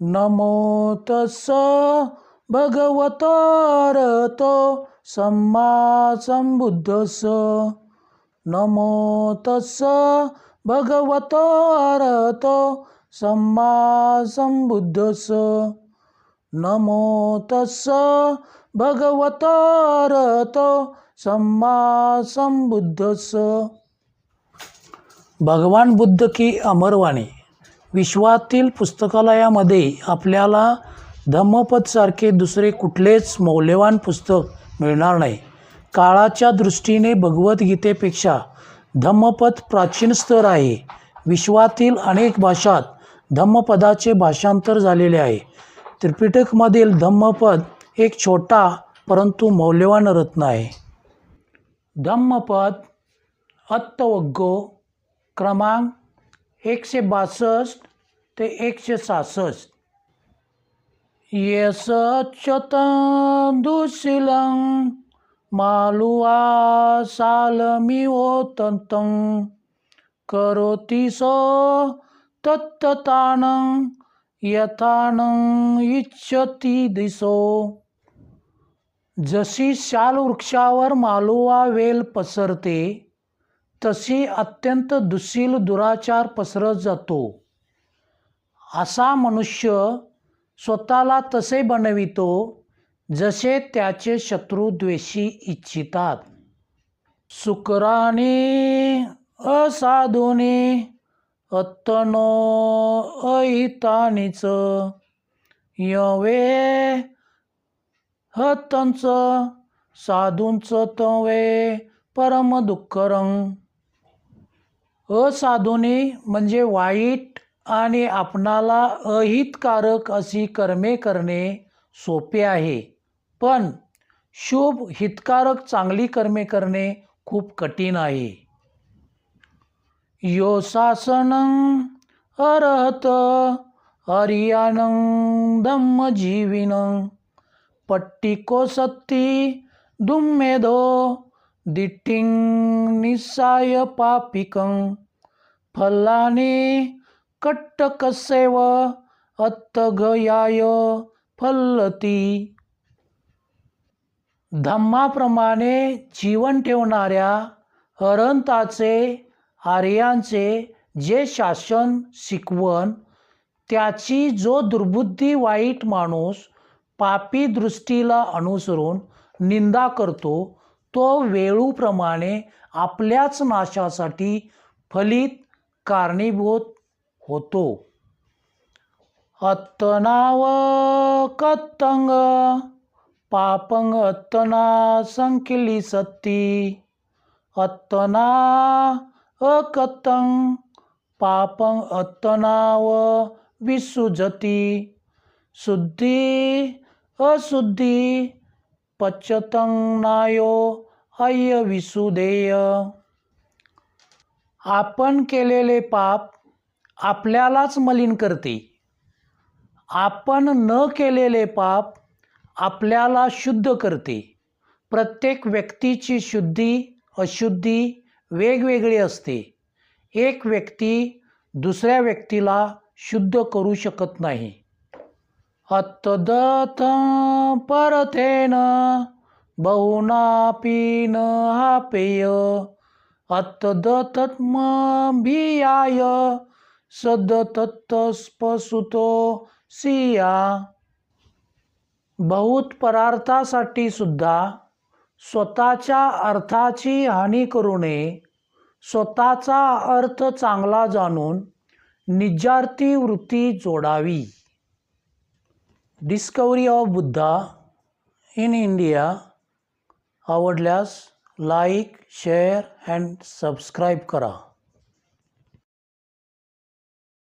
नमो तस्स भगवतारतो सम्मा संबुद्धस नमो तस्स भगवतारतो सम्मा संबुद्धस नमो तस्स भगवतारतो सम्मा संबुद्धस भगवान बुद्ध की अमरवाणी विश्वातील पुस्तकालयामध्ये आपल्याला धम्मपदसारखे दुसरे कुठलेच मौल्यवान पुस्तक मिळणार नाही. काळाच्या दृष्टीने भगवद्गीतेपेक्षा धम्मपद प्राचीन स्तर आहे. विश्वातील अनेक भाषात धम्मपदाचे भाषांतर झालेले आहे. त्रिपिटकमधील धम्मपद एक छोटा परंतु मौल्यवान रत्न आहे. धम्मपद अत्तवग्गो क्रमांक एकशे बासष्ट ते एकशे सहासष्ट. दुशिलं मालुआ सालमिवोतन्तं करोति सो तत्ततानं यथानं इच्छति दिसो. जशी शाल वृक्षावर मालुआ वेल पसरते तशी अत्यंत दुशील दुराचार पसरत जातो. असा मनुष्य स्वतःला तसे बनवितो जसे त्याचे शत्रू द्वेषी इच्छितात. सुकराने असाधुने अत्तनो अहितानीच यवे हतंच साधूंच तवे परम दुःखरंग असाधुनी म्हणजे वाईट आणि आपणाला अहितकारक अशी कर्मे करणे सोपे आहे. पण शुभ हितकारक चांगली कर्मे करणे खूप कठीण आहे. योसासन अरहत हरियानं धम्मजीविनं पट्टिको सत्ती दुम्मेधो दिट्टिं निस्साय पापिकं फलाने कट्टकसेव अत्तघयाय फल्लती धम्माप्रमाणे जीवन ठेवणाऱ्या अरंताचे आर्यांचे जे शासन शिकवण त्याची जो दुर्बुद्धी वाईट माणूस पापी दृष्टीला अनुसरून निंदा करतो तो वेळूप्रमाणे आपल्याच नाशासाठी फलित कारणीभूत होतो. अत्तनाव कत्तंग पापंग अत्तना संकिली सत्ती अत्तना अकत्तंग पापंग अत्तनाव विसुजती शुद्धी अशुद्धी पच्चतं नायो अय्य विसुदेय. आपण केलेले पाप आपल्यालाच मलिन करते. आपण न केलेले पाप आपल्याला शुद्ध करते. प्रत्येक व्यक्तीची शुद्धी अशुद्धी वेगवेगळी असते. एक व्यक्ती दुसऱ्या व्यक्तीला शुद्ध करू शकत नाही. अत्तदत परथेन बहुनापी न हा पेय हत्तदतत्मभियाय सदतत्तस्पसुतो सिया। बहुत परार्थासाठी सुद्धा स्वतःच्या अर्थाची हानी करू नये स्वतःचा अर्थ चांगला जाणून निजार्थी वृत्ती जोडावी. Discovery of Buddha in India आवडल्यास लाईक शेअर अँड सबस्क्राईब करा.